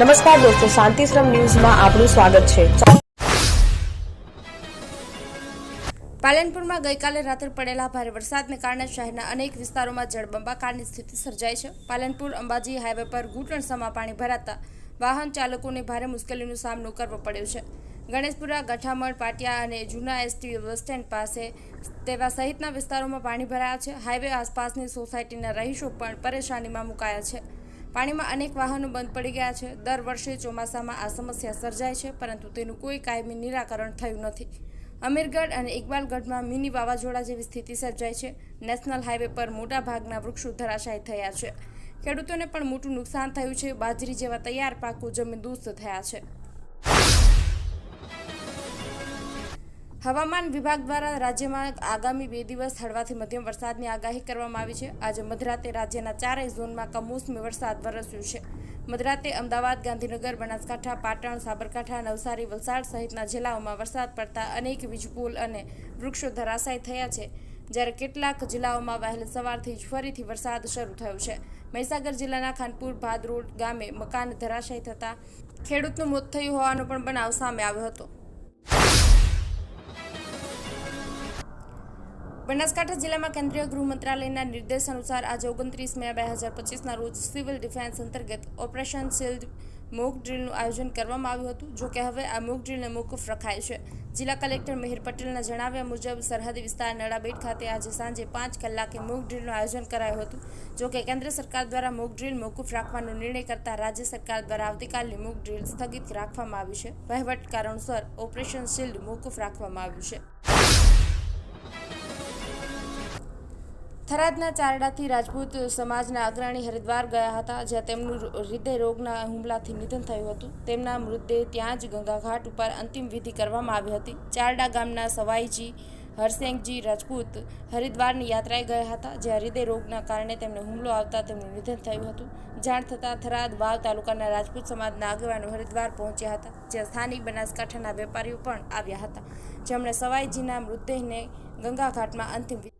નમસ્કાર દોસ્તો શાંતિશ્રમ ન્યૂઝમાં આપનું સ્વાગત છે. પાલનપુરમાં ગઈકાલે રાત્રે પડેલા ભારે વરસાદને કારણે શહેરના અનેક વિસ્તારોમાં જળબંબાકારની સ્થિતિ સર્જાઈ છે. પાલનપુર, અંબાજી હાઈવે પર ઘૂંટણસામાં પાણી ભરાતા વાહન ચાલકોને ભારે મુશ્કેલીનો સામનો કરવો પડ્યો છે. ગણેશપુરા, ગઠામણ, પાટિયા અને જૂના એસટી બસ સ્ટેન્ડ પાસે તેવા સહિતના વિસ્તારોમાં પાણી ભરાયા છે. હાઈવે આસપાસની સોસાયટીના રહીશો પણ પરેશાનીમાં મુકાયા છે. પાણીમાં અનેક વાહનો બંધ પડી ગયા છે. દર વર્ષે ચોમાસામાં આ સમસ્યા સર્જાય છે, પરંતુ તેનું કોઈ કાયમી નિરાકરણ થયું નથી. અમીરગઢ અને ઇકબાલગઢમાં મિની વાવાઝોડા જેવી સ્થિતિ સર્જાઈ છે. નેશનલ હાઈવે પર મોટા ભાગના વૃક્ષો ધરાશાયી થયા છે. ખેડૂતોને પણ મોટું નુકસાન થયું છે. બાજરી જેવા તૈયાર પાકો જમીન દુસ્ત થયા છે. હવામાન વિભાગ દ્વારા રાજ્યમાં આગામી બે દિવસ હળવાથી મધ્યમ વરસાદની આગાહી કરવામાં આવી છે. આજે મધરાતે રાજ્યના ચારેય ઝોનમાં કમોસમી વરસાદ વરસ્યો છે. મધરાતે અમદાવાદ, ગાંધીનગર, બનાસકાંઠા, પાટણ, સાબરકાંઠા, નવસારી, વલસાડ સહિતના જિલ્લાઓમાં વરસાદ પડતા અનેક વીજપુલ અને વૃક્ષો ધરાશાય થયા છે. જ્યારે કેટલાક જિલ્લાઓમાં વહેલી સવારથી જ ફરીથી વરસાદ શરૂ થયો છે. મહીસાગર જિલ્લાના ખાનપુર, ભાદરોડ ગામે મકાન ધરાશાય થતાં ખેડૂતનું મોત થયું હોવાનો પણ બનાવ સામે આવ્યો હતો. બનાસકાંઠા જિલ્લામાં કેન્દ્રીય ગૃહ મંત્રાલયના નિર્દેશ અનુસાર આજે ઓગણત્રીસ મે બે હજાર પચીસના રોજ સિવિલ ડિફેન્સ અંતર્ગત ઓપરેશન શિલ્ડ મોક ડ્રીલનું આયોજન કરવામાં આવ્યું હતું, જો કે હવે આ મોક ડ્રીલને મોકૂફ રખાય છે. જિલ્લા કલેક્ટર મિહિર પટેલના જણાવ્યા મુજબ, સરહદી વિસ્તાર નડાબેટ ખાતે આજે સાંજે પાંચ કલાકે મોક ડ્રીલનું આયોજન કરાયું હતું, જો કે કેન્દ્ર સરકાર દ્વારા મોક ડ્રીલ મોકૂફ રાખવાનો નિર્ણય કરતા રાજ્ય સરકાર દ્વારા આવતીકાલની મોક ડ્રીલ સ્થગિત રાખવામાં આવી છે. વહીવટ કારણસર ઓપરેશન શિલ્ડ મોકૂફ રાખવામાં આવ્યું છે. થરાદના ચારડાથી રાજપૂત સમાજના અગ્રણી હરિદ્વાર ગયા હતા, જ્યાં તેમનું હૃદય રોગના હુમલાથી નિધન થયું હતું. તેમના મૃતદેહ ત્યાં જ ગંગાઘાટ ઉપર અંતિમ વિધિ કરવામાં આવી હતી. ચારડા ગામના સવાઈજી હરસેંગજી રાજપૂત હરિદ્વારની યાત્રાએ ગયા હતા, જ્યાં હૃદય રોગના કારણે તેમને હુમલો આવતા તેમનું નિધન થયું હતું. જાણ થતાં થરાદ વાવ તાલુકાના રાજપૂત સમાજના આગેવાનો હરિદ્વાર પહોંચ્યા હતા, જ્યાં સ્થાનિક બનાસકાંઠાના વેપારીઓ પણ આવ્યા હતા. જેમણે સવાઈજીના મૃતદેહને ગંગાઘાટમાં અંતિમ વિધિ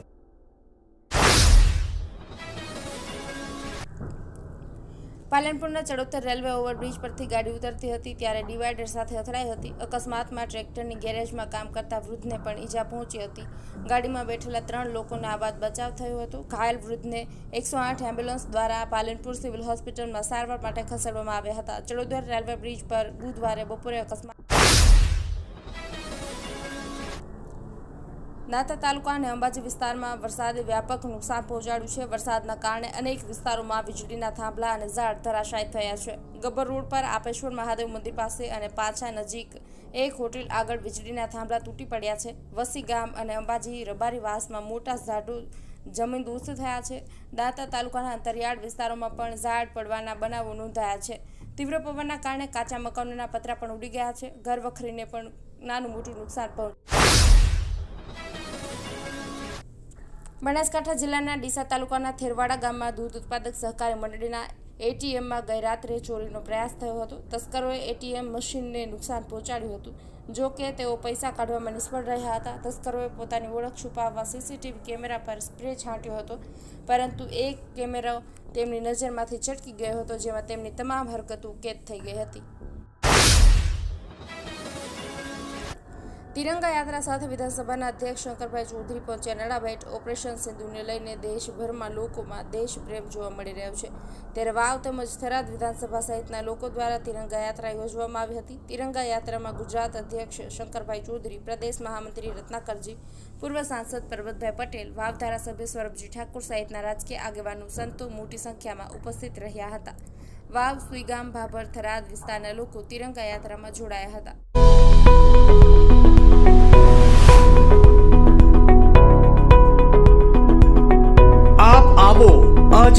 પાલનપુરના ચડોતર રેલવે ઓવરબ્રિજ પરથી ગાડી ઉતરતી હતી ત્યારે ડિવાઈડર સાથે અથડાઈ હતી. અકસ્માતમાં ટ્રેક્ટરની ગેરેજમાં કામ કરતા વૃદ્ધને પણ ઈજા પહોંચી હતી. ગાડીમાં બેઠેલા ત્રણ લોકોને આ બાદ બચાવ થયો હતો. ઘાયલ વૃદ્ધને એકસો આઠ એમ્બ્યુલન્સ દ્વારા પાલનપુર સિવિલ હોસ્પિટલમાં સારવાર માટે ખસેડવામાં આવ્યા હતા. ચડોદર રેલવે બ્રિજ પર બુધવારે બપોરે અકસ્માત નાતા તાલુકા અને અંબાજી વિસ્તારમાં વરસાદે વ્યાપક નુકસાન પહોંચાડ્યું છે. વરસાદના કારણે અનેક વિસ્તારોમાં વીજળીના થાંભલા અને ઝાડ ધરાશાયી થયા છે. ગબ્બર રોડ પર આપેશ્વર મહાદેવ મંદિર પાસે અને પાછા નજીક એક હોટેલ આગળ વીજળીના થાંભલા તૂટી પડ્યા છે. વસી ગામ અને અંબાજી રબારી વાસમાં મોટા ઝાડો જમીન દોસ્ત થયા છે. દાંતા તાલુકાના અંતરિયાળ વિસ્તારોમાં પણ ઝાડ પડવાના બનાવો નોંધાયા છે. તીવ્ર પવનના કારણે કાચા મકાનોના પતરા પણ ઉડી ગયા છે. ઘર વખરીને પણ નાનું મોટું નુકસાન પહોંચ્યું બનાસકાંઠા જિલ્લાના ડીસા તાલુકાના થેરવાડા ગામમાં દૂધ ઉત્પાદક સહકારી મંડળીના એટીએમમાં ગઈ રાત્રે ચોરીનો પ્રયાસ થયો હતો. તસ્કરોએ એટીએમ મશીનને નુકસાન પહોંચાડ્યું હતું. જો કે તેઓ પૈસા કાઢવામાં નિષ્ફળ રહ્યા હતા. તસ્કરોએ પોતાની ઓળખ છુપાવવા સીસીટીવી કેમેરા પર સ્પ્રે છાંટ્યો હતો. પરંતુ એક કેમેરો તેમની નજરમાંથી ચટકી ગયો હતો, જેમાં તેમની તમામ હરકતો કેદ થઈ ગઈ હતી. તિરંગા યાત્રા સાથે વિધાનસભાના અધ્યક્ષ શંકરભાઈ ચૌધરી પહોંચ્યા નડાબેટ ઓપરેશન સિંધુને લઈને દેશભરમાં લોકોમાં દેશપ્રેમ જોવા મળી રહ્યો છે. ત્યારે વાવ તેમજ થરાદ વિધાનસભા સહિતના લોકો દ્વારા તિરંગા યાત્રા યોજવામાં આવી હતી. તિરંગા યાત્રામાં ગુજરાત અધ્યક્ષ શંકરભાઈ ચૌધરી, પ્રદેશ મહામંત્રી રત્નાકરજી, પૂર્વ સાંસદ પરબતભાઈ પટેલ, વાવ ધારાસભ્ય સૌરભજી ઠાકુર સહિતના રાજકીય આગેવાનો, સંતો મોટી સંખ્યામાં ઉપસ્થિત રહ્યા હતા. વાવ, સુઈગામ, ભાભર, થરાદ વિસ્તારના લોકો તિરંગા યાત્રામાં જોડાયા હતા.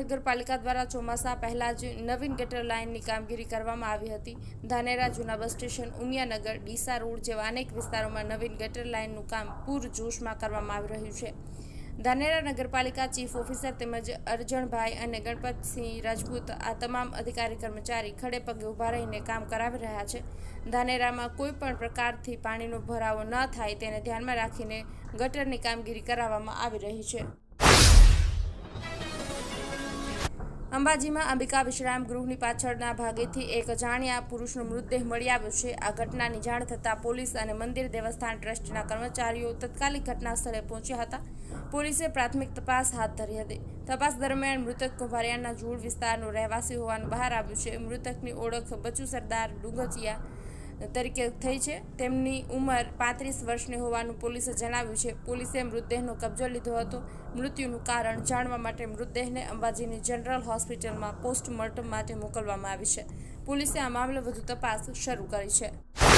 ધાનેરા નગરપાલિકા દ્વારા ચોમાસા પહેલા જ નવીન ગટર લાઇનની કામગીરી કરવામાં આવી હતી. ધાનેરા જૂના bus station Umiyanagar, Deesa road જેવા અનેક વિસ્તારોમાં નવીન ગટર લાઇનનું કામ પૂરજોશમાં કરવામાં આવી રહ્યું છે. ધાનેરા નગરપાલિકા ચીફ ઓફિસર તેમજ અરજણભાઈ અને ગણપતસિંહ રાજપૂત આ તમામ અધિકારી કર્મચારી ખડે પગે ઊભા રહીને કામ કરાવી રહ્યા છે. ધાનેરામાં કોઈ પણ પ્રકારથી પાણીનો ભરાવો ન થાય તેને ધ્યાનમાં રાખીને ગટરની કામગીરી કરાવવામાં આવી રહી છે. અંબાજીમાં અંબિકા વિશ્રામ ગૃહની પાછળના ભાગેથી એક અજાણ્યા પુરુષનો મૃતદેહ મળી આવ્યો છે. આ ઘટનાની જાણ થતાં પોલીસ અને મંદિર દેવસ્થાન ટ્રસ્ટના કર્મચારીઓ તત્કાલિક ઘટના સ્થળે પહોંચ્યા હતા. પોલીસે પ્રાથમિક તપાસ હાથ ધરી હતી. તપાસ દરમિયાન મૃતક કુંભારિયાના જૂળ વિસ્તારનો રહેવાસી હોવાનું બહાર આવ્યું છે. મૃતકની ઓળખ બચુ સરદાર ડુંગચિયા તરીકે થઈ છે. તેમની ઉંમર પાંત્રીસ વર્ષની હોવાનું પોલીસે જણાવ્યું છે. પોલીસે મૃતદેહનો કબજો લીધો હતો. મૃત્યુનું કારણ જાણવા માટે મૃતદેહને અંબાજીની જનરલ હોસ્પિટલમાં પોસ્ટમોર્ટમ માટે મોકલવામાં આવી છે. પોલીસે આ મામલે વધુ તપાસ શરૂ કરી છે.